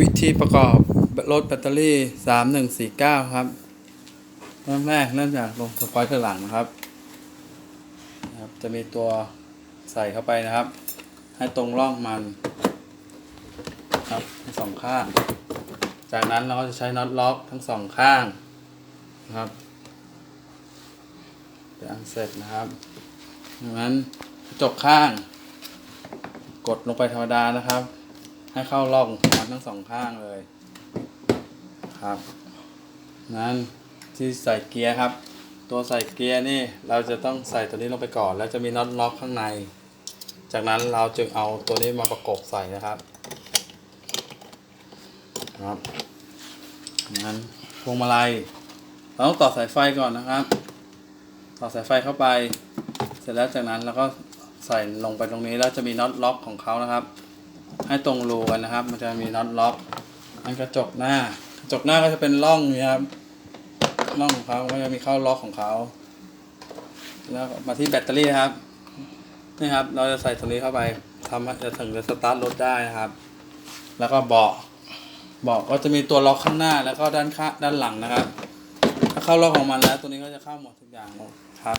วิธีประกอบรถแบตเตอรี่สามหนึ่งสี่เก้าครับ เริ่มแรกเริ่มจากลงสปอยเลอร์หลังนะครับนะครับ จะมีตัวใส่เข้าไปนะครับ ให้ตรงร่องมันครับทั้งสองข้าง จากนั้นเราก็จะใช้น็อตล็อกทั้งสองข้างนะครับเป็นอันเสร็จนะครับจากนั้นกระจกข้าง กดลงไปธรรมดานะครับ ให้เข้าร่องมันทั้งสองข้างเลย ครับ นั้นที่ใส่เกียร์ครับ ตัวใส่เกียร์นี่เราจะต้องใส่ตัวนี้ลงไปก่อน แล้วจะมีน็อตล็อกข้างใน จากนั้นเราจึงเอาตัวนี้มาประกบใส่นะครับ ครับนั้นพวงมาลัยเราต้องต่อสายไฟก่อนนะครับ ต่อสายไฟเข้าไป เสร็จแล้วจากนั้นเราก็ใส่ลงไปตรงนี้แล้วจะมีน็อตล็อกของเขานะครับ ให้ตรงรูกันนะครับ มันจะมีน็อตล็อกอันกระจกหน้ากระจกหน้าก็จะเป็นร่องนี่ครับร่องของเขาก็จะมีเข้าล็อกของเขาแล้วมาที่แบตเตอรี่ครับนี่ครับ เราจะใส่ตรงนี้เข้าไปทำจะถึงจะสตาร์ทรถได้นะครับ แล้วก็เบาะเบาะก็จะมีตัวล็อกข้างหน้า แล้วก็ด้านข้างด้านหลังนะครับ ถ้าเข้าล็อกของมันแล้ว ตัวนี้ก็จะเข้าหมดทุกอย่างครับ